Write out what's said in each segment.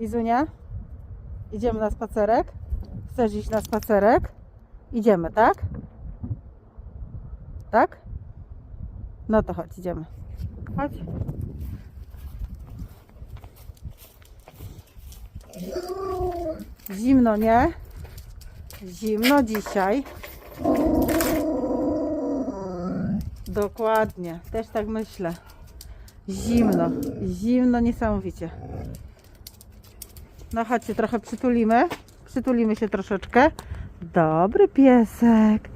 Izunia? Idziemy na spacerek? Chcesz iść na spacerek? Idziemy, tak? Tak? No to chodź, idziemy. Chodź. Zimno, nie? Zimno dzisiaj. Dokładnie, też tak myślę. Zimno, zimno niesamowicie. No chodźcie, trochę przytulimy. Przytulimy się troszeczkę. Dobry piesek.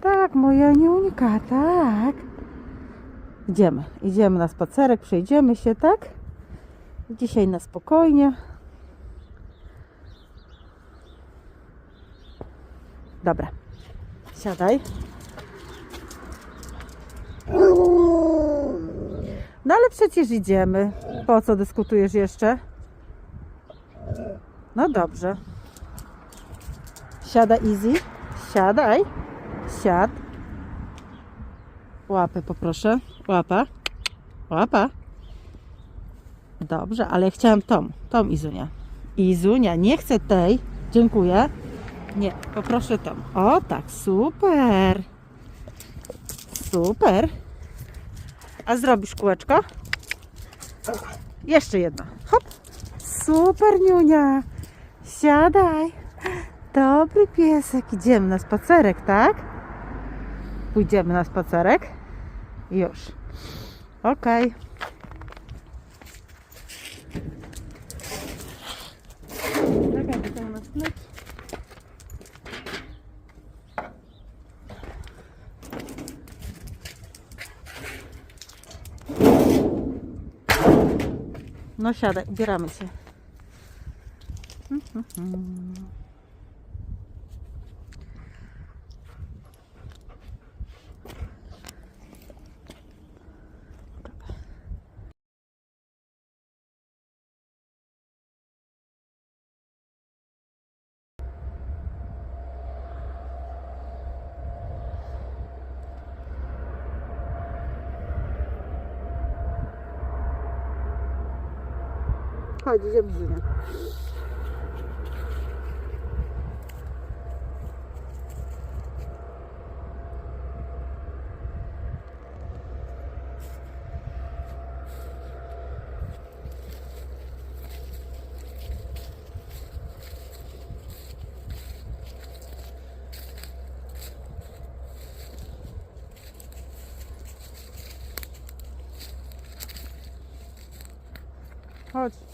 Tak, moja niuńka, tak. Idziemy, idziemy na spacerek, przejdziemy się, tak? Dzisiaj na spokojnie. Dobra, siadaj. No ale przecież idziemy. Po co dyskutujesz jeszcze? No dobrze. Siada easy. Siadaj. Siad. Łapę poproszę. Łapa. Łapa. Dobrze, ale chciałam tą. Tą Izunia. Izunia, nie chcę tej. Dziękuję. Nie, poproszę tą. O tak, super. Super. A zrobisz kółeczko? Jeszcze jedno. Hop. Super, Niunia. Siadaj. Dobry piesek. Idziemy na spacerek, tak? Pójdziemy na spacerek? Już. Okej. Leci. No siadaj, ubieramy się. Chodź, idziemy Zunia. Chodź.